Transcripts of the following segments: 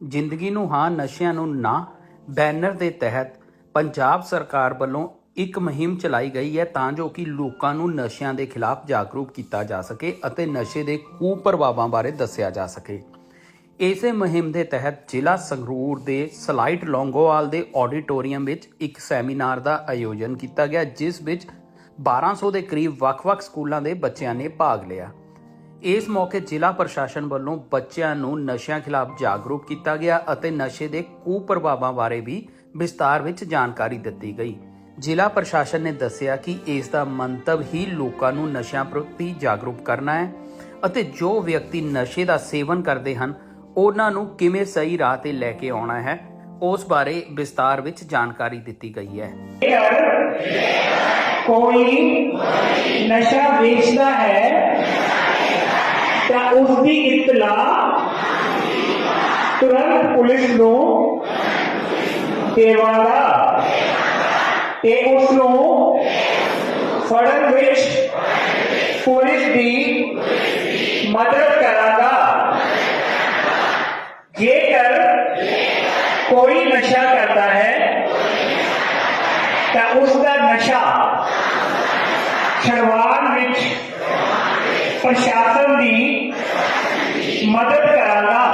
ਜ਼ਿੰਦਗੀ ਨੂੰ ਹਾਂ, ਨਸ਼ਿਆਂ ਨੂੰ ਨਾ, ਬੈਨਰ ਦੇ ਤਹਿਤ ਪੰਜਾਬ ਸਰਕਾਰ ਵੱਲੋਂ ਇੱਕ ਮੁਹਿੰਮ ਚਲਾਈ ਗਈ ਹੈ ਤਾਂ ਜੋ ਕਿ ਲੋਕਾਂ ਨੂੰ ਨਸ਼ਿਆਂ ਦੇ ਖਿਲਾਫ ਜਾਗਰੂਕ ਕੀਤਾ ਜਾ ਸਕੇ ਅਤੇ ਨਸ਼ੇ ਦੇ ਕੁਪ੍ਰਭਾਵਾਂ ਬਾਰੇ ਦੱਸਿਆ ਜਾ ਸਕੇ। ਇਸੇ ਮੁਹਿੰਮ ਦੇ ਤਹਿਤ ਜ਼ਿਲ੍ਹਾ ਸੰਗਰੂਰ ਦੇ ਸਲਾਈਟ ਲੌਂਗੋਵਾਲ ਦੇ ਆਡੀਟੋਰੀਅਮ ਵਿੱਚ ਇੱਕ ਸੈਮੀਨਾਰ ਦਾ ਆਯੋਜਨ ਕੀਤਾ ਗਿਆ, ਜਿਸ ਵਿੱਚ 1200 ਦੇ ਕਰੀਬ ਵੱਖ-ਵੱਖ ਸਕੂਲਾਂ ਦੇ ਬੱਚਿਆਂ ਨੇ ਭਾਗ ਲਿਆ। ਇਸ ਮੌਕੇ ਜ਼ਿਲ੍ਹਾ ਪ੍ਰਸ਼ਾਸਨ ਵੱਲੋਂ ਬੱਚਿਆਂ ਨੂੰ ਨਸ਼ਿਆਂ ਖਿਲਾਫ ਜਾਗਰੂਕ ਕੀਤਾ ਗਿਆ ਅਤੇ ਨਸ਼ੇ ਦੇ ਕੁਪ੍ਰਭਾਵਾਂ ਬਾਰੇ ਵੀ ਵਿਸਤਾਰ ਵਿੱਚ ਜਾਣਕਾਰੀ ਦਿੱਤੀ ਗਈ। ਜ਼ਿਲ੍ਹਾ ਪ੍ਰਸ਼ਾਸਨ ਨੇ ਦੱਸਿਆ ਕਿ ਇਸ ਦਾ ਮੰਤਵ ਹੀ ਲੋਕਾਂ ਨੂੰ ਨਸ਼ਿਆਂ ਪ੍ਰਤੀ ਜਾਗਰੂਕ ਕਰਨਾ ਹੈ ਅਤੇ ਜੋ ਵਿਅਕਤੀ ਨਸ਼ੇ ਦਾ ਸੇਵਨ ਕਰਦੇ ਹਨ, ਉਹਨਾਂ ਨੂੰ ਕਿਵੇਂ ਸਹੀ ਰਾਹ ਤੇ ਲੈ ਕੇ ਆਉਣਾ ਹੈ, ਉਸ ਬਾਰੇ ਵਿਸਤਾਰ ਵਿੱਚ ਜਾਣਕਾਰੀ ਦਿੱਤੀ ਗਈ ਹੈ। ਕੋਈ ਨਸ਼ਾ ਵੇਚਦਾ ਹੈ ਤਾਂ ਉਸ ਦੀ ਇਤਲਾ ਤੁਰੰਤ ਪੁਲਿਸ ਨੂੰ ਦੇਵਾਂਗਾ ਤੇ ਉਸ ਨੂੰ ਫੜਨ ਵਿੱਚ ਪੁਲਿਸ ਦੀ ਮਦਦ ਕਰਾਂਗਾ ਜੇਕਰ ਕੋਈ ਨਸ਼ਾ ਕਰਦਾ ਹੈ ਤਾਂ ਉਸ ਦਾ ਨਸ਼ਾ ਛਡਵਾਉਣ ਵਿੱਚ ਪ੍ਰਸ਼ਾਸਨ ਦੀ ਮਦਦ ਕਰਾਂਗਾ।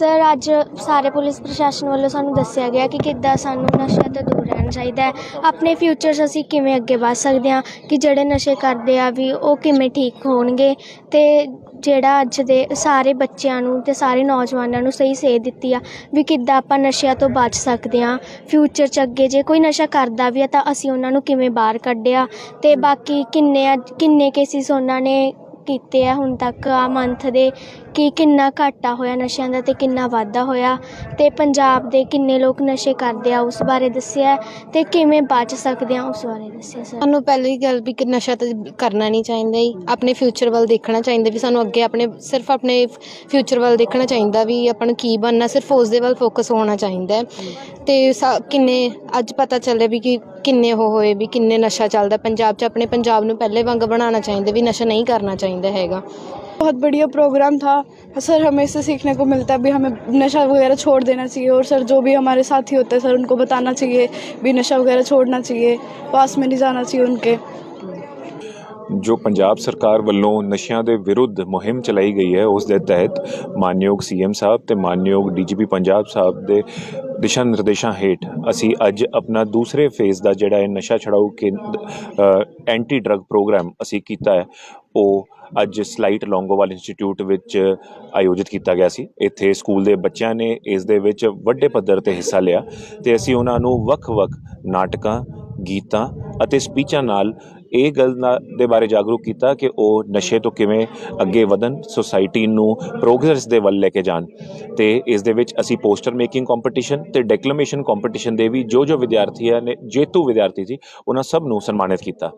ਸਰ, ਅੱਜ ਸਾਰੇ ਪੁਲਿਸ ਪ੍ਰਸ਼ਾਸਨ ਵੱਲੋਂ ਸਾਨੂੰ ਦੱਸਿਆ ਗਿਆ ਕਿ ਕਿੱਦਾਂ ਸਾਨੂੰ ਨਸ਼ਿਆਂ ਤੋਂ ਦੂਰ ਰਹਿਣਾ ਚਾਹੀਦਾ ਹੈ। ਆਪਣੇ ਫਿਊਚਰ 'ਚ ਅਸੀਂ ਕਿਵੇਂ ਅੱਗੇ ਵਧ ਸਕਦੇ ਹਾਂ? ਕਿ ਜਿਹੜੇ ਨਸ਼ੇ ਕਰਦੇ ਆ ਵੀ ਉਹ ਕਿਵੇਂ ਠੀਕ ਹੋਣਗੇ? ਤੇ ਜਿਹੜਾ ਅੱਜ ਦੇ ਸਾਰੇ ਬੱਚਿਆਂ ਨੂੰ ਤੇ ਸਾਰੇ ਨੌਜਵਾਨਾਂ ਨੂੰ ਸਹੀ ਸੇਧ ਦਿੱਤੀ ਆ ਵੀ ਕਿੱਦਾਂ ਆਪਾਂ ਨਸ਼ਿਆਂ ਤੋਂ ਬਚ ਸਕਦੇ ਹਾਂ? ਫਿਊਚਰ 'ਚ ਅੱਗੇ ਜੇ ਕੋਈ ਨਸ਼ਾ ਕਰਦਾ ਵੀ ਆ ਤਾਂ ਅਸੀਂ ਉਹਨਾਂ ਨੂੰ ਕਿਵੇਂ ਬਾਹਰ ਕੱਢਿਆ? ਤੇ ਬਾਕੀ ਕਿੰਨੇ ਅੱਜ ਕਿੰਨੇ ਕੇਸਿਸ ਉਹਨਾਂ ਨੇ ਕੀਤੇ ਆ, ਹੁਣ ਤੱਕ ਆ ਮੰਥ ਦੇ ਕਿ ਕਿੰਨਾ ਘਾਟਾ ਹੋਇਆ ਨਸ਼ਿਆਂ ਦਾ ਅਤੇ ਕਿੰਨਾ ਵਾਧਾ ਹੋਇਆ ਅਤੇ ਪੰਜਾਬ ਦੇ ਕਿੰਨੇ ਲੋਕ ਨਸ਼ੇ ਕਰਦੇ ਆ ਉਸ ਬਾਰੇ ਦੱਸਿਆ ਅਤੇ ਕਿਵੇਂ ਬਚ ਸਕਦੇ ਆ ਉਸ ਬਾਰੇ ਦੱਸਿਆ ਸਰ ਸਾਨੂੰ ਪਹਿਲੀ ਗੱਲ ਵੀ ਕਿ ਨਸ਼ਾ ਤਾਂ ਕਰਨਾ ਨਹੀਂ ਚਾਹੀਦਾ ਹੀ ਆਪਣੇ ਫਿਊਚਰ ਵੱਲ ਦੇਖਣਾ ਚਾਹੀਦਾ ਵੀ ਸਾਨੂੰ ਅੱਗੇ ਆਪਣੇ, ਸਿਰਫ ਆਪਣੇ ਫਿਊਚਰ ਵੱਲ ਦੇਖਣਾ ਚਾਹੀਦਾ ਵੀ ਆਪਾਂ ਨੂੰ ਕੀ ਬਣਨਾ, ਸਿਰਫ ਉਸ ਦੇ ਵੱਲ ਫੋਕਸ ਹੋਣਾ ਚਾਹੀਦਾ ਹੈ। ਤੇ ਸਾ- ਕਿੰਨੇ, ਅੱਜ ਪਤਾ ਚੱਲਿਆ ਵੀ ਕਿ ਕਿੰਨੇ ਉਹ ਹੋਏ ਵੀ ਕਿੰਨੇ ਨਸ਼ਾ ਚੱਲਦਾ ਪੰਜਾਬ 'ਚ ਆਪਣੇ ਪੰਜਾਬ ਨੂੰ ਪਹਿਲੇ ਵਾਂਗ ਬਣਾਉਣਾ ਚਾਹੀਦਾ ਵੀ ਨਸ਼ਾ ਨਹੀਂ ਕਰਨਾ ਚਾਹੀਦਾ ਹੈਗਾ बहुत बढ़िया प्रोग्राम था सर हमें इससे सीखने को मिलता है भी हमें नशा वगैरह छोड़ देना चाहिए और सर जो भी हमारे साथी होते हैं सर उनको बताना चाहिए भी नशा वगैरह छोड़ना चाहिए पास में नहीं जाना चाहिए उनके ਜੋ ਪੰਜਾਬ ਸਰਕਾਰ ਵੱਲੋਂ ਨਸ਼ਿਆਂ ਦੇ ਵਿਰੁੱਧ ਮੁਹਿੰਮ ਚਲਾਈ ਗਈ ਹੈ, ਉਸ ਦੇ ਤਹਿਤ ਮਾਨਯੋਗ ਸੀਐਮ ਸਾਹਿਬ ਤੇ ਮਾਨਯੋਗ ਡੀਜੀਪੀ ਪੰਜਾਬ ਸਾਹਿਬ ਦੇ ਦਿਸ਼ਾ ਨਿਰਦੇਸ਼ਾਂ ਹੇਠ ਅਸੀਂ ਅੱਜ ਆਪਣਾ ਦੂਸਰੇ ਫੇਜ਼ ਦਾ ਜਿਹੜਾ ਹੈ ਨਸ਼ਾ ਛਡਾਊ ਕੇ ਐਂਟੀ ਡਰੱਗ ਪ੍ਰੋਗਰਾਮ ਅਸੀਂ ਕੀਤਾ ਹੈ, ਉਹ ਅੱਜ ਸਲਾਈਟ ਲੌਂਗੋਵਾਲ ਇੰਸਟੀਚਿਊਟ ਵਿੱਚ ਆਯੋਜਿਤ ਕੀਤਾ ਗਿਆ ਸੀ। ਇੱਥੇ ਸਕੂਲ ਦੇ ਬੱਚਿਆਂ ਨੇ ਇਸ ਦੇ ਵਿੱਚ ਵੱਡੇ ਪੱਧਰ ਤੇ ਹਿੱਸਾ ਲਿਆ ਤੇ ਅਸੀਂ ਉਹਨਾਂ ਨੂੰ ਵੱਖ-ਵੱਖ ਨਾਟਕਾਂ, ਗੀਤਾਂ ਅਤੇ ਸਪੀਚਾਂ ਨਾਲ ਇਹ ਗੱਲ ਦੇ ਬਾਰੇ ਜਾਗਰੂਕ ਕੀਤਾ ਕਿ ਉਹ ਨਸ਼ੇ ਤੋਂ ਕਿਵੇਂ ਅੱਗੇ ਵਧਣ ਸੁਸਾਇਟੀ ਨੂੰ ਪ੍ਰੋਗਰੈਸ ਦੇ ਵੱਲ ਲੈ ਕੇ ਜਾਣ। ਤੇ ਇਸ ਦੇ ਵਿੱਚ ਅਸੀਂ ਪੋਸਟਰ ਮੇਕਿੰਗ ਕੰਪੀਟੀਸ਼ਨ ਤੇ ਡੈਕਲੇਮੇਸ਼ਨ ਕੰਪੀਟੀਸ਼ਨ ਦੇ ਵੀ ਜੋ ਜੋ ਵਿਦਿਆਰਥੀਆਂ ਨੇ ਜੇਤੂ ਵਿਦਿਆਰਥੀ ਸੀ, ਉਹਨਾਂ ਸਭ ਨੂੰ ਸਨਮਾਨਿਤ ਕੀਤਾ।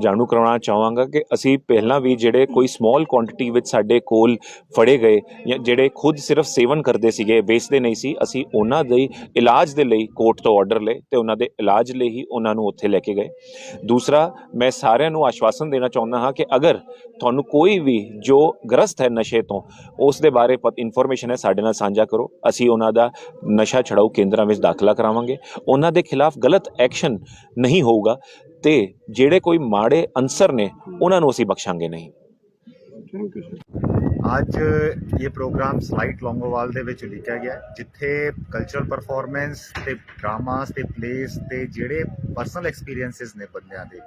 ਜਾਣੂ ਕਰਾਉਣਾ ਚਾਹਾਂਗਾ ਕਿ ਅਸੀਂ ਪਹਿਲਾਂ ਵੀ ਜਿਹੜੇ ਕੋਈ ਸਮਾਲ ਕੁਆਂਟੀਟੀ ਵਿੱਚ ਸਾਡੇ ਕੋਲ ਫੜੇ ਗਏ ਜਾਂ ਜਿਹੜੇ ਖੁਦ ਸਿਰਫ ਸੇਵਨ ਕਰਦੇ ਸੀਗੇ, ਵੇਚਦੇ ਨਹੀਂ ਸੀ, ਅਸੀਂ ਉਹਨਾਂ ਦੇ ਇਲਾਜ ਦੇ ਲਈ ਕੋਰਟ ਤੋਂ ਆਰਡਰ ਲਏ ਤੇ ਉਹਨਾਂ ਦੇ ਇਲਾਜ ਲਈ ਹੀ ਉਹਨਾਂ ਨੂੰ ਉੱਥੇ ਲੈ ਕੇ ਗਏ। ਦੂਸਰਾ, ਮੈਂ ਸਾਰਿਆਂ ਨੂੰ ਆਸ਼ਵਾਸਨ ਦੇਣਾ ਚਾਹੁੰਦਾ ਹਾਂ ਕਿ ਅਗਰ ਤੁਹਾਨੂੰ ਕੋਈ ਵੀ ਜੋ ਗ੍ਰਸਤ ਹੈ ਨਸ਼ੇ ਤੋਂ, ਉਸ ਦੇ ਬਾਰੇ ਪਤ ਇਨਫੋਰਮੇਸ਼ਨ ਹੈ, ਸਾਡੇ ਨਾਲ ਸਾਂਝਾ ਕਰੋ। ਅਸੀਂ ਉਹਨਾਂ ਦਾ ਨਸ਼ਾ ਛਡਾਊ ਕੇਂਦਰਾਂ ਵਿੱਚ ਦਾਖਲਾ ਕਰਾਵਾਂਗੇ। ਉਹਨਾਂ ਦੇ ਖਿਲਾਫ ਗਲਤ ਐਕਸ਼ਨ ਨਹੀਂ ਹੋਊਗਾ। ਤੇ ਜਿਹੜੇ ਕੋਈ ਮਾੜੇ ਅਨਸਰ ਨੇ, ਉਹਨਾਂ ਨੂੰ ਅਸੀਂ ਬਖਸ਼ਾਂਗੇ ਨਹੀਂ। ਅੱਜ ਇਹ ਪ੍ਰੋਗਰਾਮ ਸਲਾਈਟ ਲੌਂਗੋਵਾਲ ਦੇ ਵਿੱਚ ਲਿਖਿਆ ਗਿਆ ਜਿੱਥੇ ਕਲਚਰਲ ਪਰਫਾਰਮੈਂਸ ਤੇ ਡਰਾਮਾਸ ਤੇ ਪਲੇਸ ਤੇ ਜਿਹੜੇ ਪਰਸਨਲ ਐਕਸਪੀਰੀਐਂਸਸ ਨੇ ਬੰਦਿਆਂ ਦੇ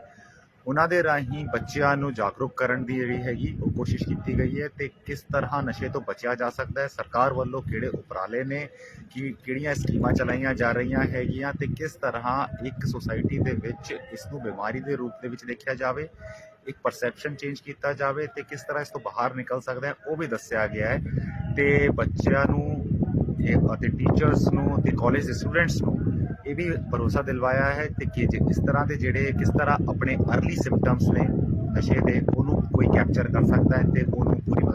ਉਹਨਾਂ ਦੇ ਰਾਹੀਂ ਬੱਚਿਆਂ ਨੂੰ ਜਾਗਰੂਕ ਕਰਨ ਦੀ ਜਿਹੜੀ ਹੈਗੀ ਉਹ ਕੋਸ਼ਿਸ਼ ਕੀਤੀ ਗਈ ਹੈ ਤੇ ਕਿਸ ਤਰ੍ਹਾਂ ਨਸ਼ੇ ਤੋਂ ਬਚਿਆ ਜਾ ਸਕਦਾ ਹੈ, ਸਰਕਾਰ ਵੱਲੋਂ ਕਿਹੜੇ ਉਪਰਾਲੇ ਨੇ, ਕਿ ਕਿਹੜੀਆਂ ਸਕੀਮਾਂ ਚਲਾਈਆਂ ਜਾ ਰਹੀਆਂ ਹੈਗੀਆਂ ਤੇ ਕਿਸ ਤਰ੍ਹਾਂ ਇੱਕ ਸੁਸਾਇਟੀ ਦੇ ਵਿੱਚ ਇਸ ਨੂੰ ਬਿਮਾਰੀ ਦੇ ਰੂਪ ਦੇ ਵਿੱਚ ਦੇਖਿਆ ਜਾਵੇ, ਇੱਕ ਪਰਸੈਪਸ਼ਨ ਚੇਂਜ ਕੀਤਾ ਜਾਵੇ ਤੇ ਕਿਸ ਤਰ੍ਹਾਂ ਇਸ ਤੋਂ ਬਾਹਰ ਨਿਕਲ ਸਕਦਾ ਹੈ, ਉਹ ਵੀ ਦੱਸਿਆ ਗਿਆ ਹੈ ਤੇ ਬੱਚਿਆਂ ਨੂੰ ਅਤੇ ਟੀਚਰਸ ਨੂੰ ਤੇ ਕਾਲਜ ਦੇ ਸਟੂਡੈਂਟਸ ਨੂੰ ਇਹ ਵੀ ਭਰੋਸਾ ਦਿਲਵਾਇਆ ਹੈ ਤੇ ਕਿ ਜੇ ਇਸ ਤਰ੍ਹਾਂ ਦੇ ਜਿਹੜੇ ਕਿਸ ਤਰ੍ਹਾਂ ਆਪਣੇ ਅਰਲੀ ਸਿੰਪਟਮਸ ਨੇ ਨਸ਼ੇ ਦੇ, ਉਹਨੂੰ ਕੋਈ ਕੈਪਚਰ ਕਰ ਸਕਦਾ ਹੈ ਤੇ ਉਹਨੂੰ ਪੂਰੀ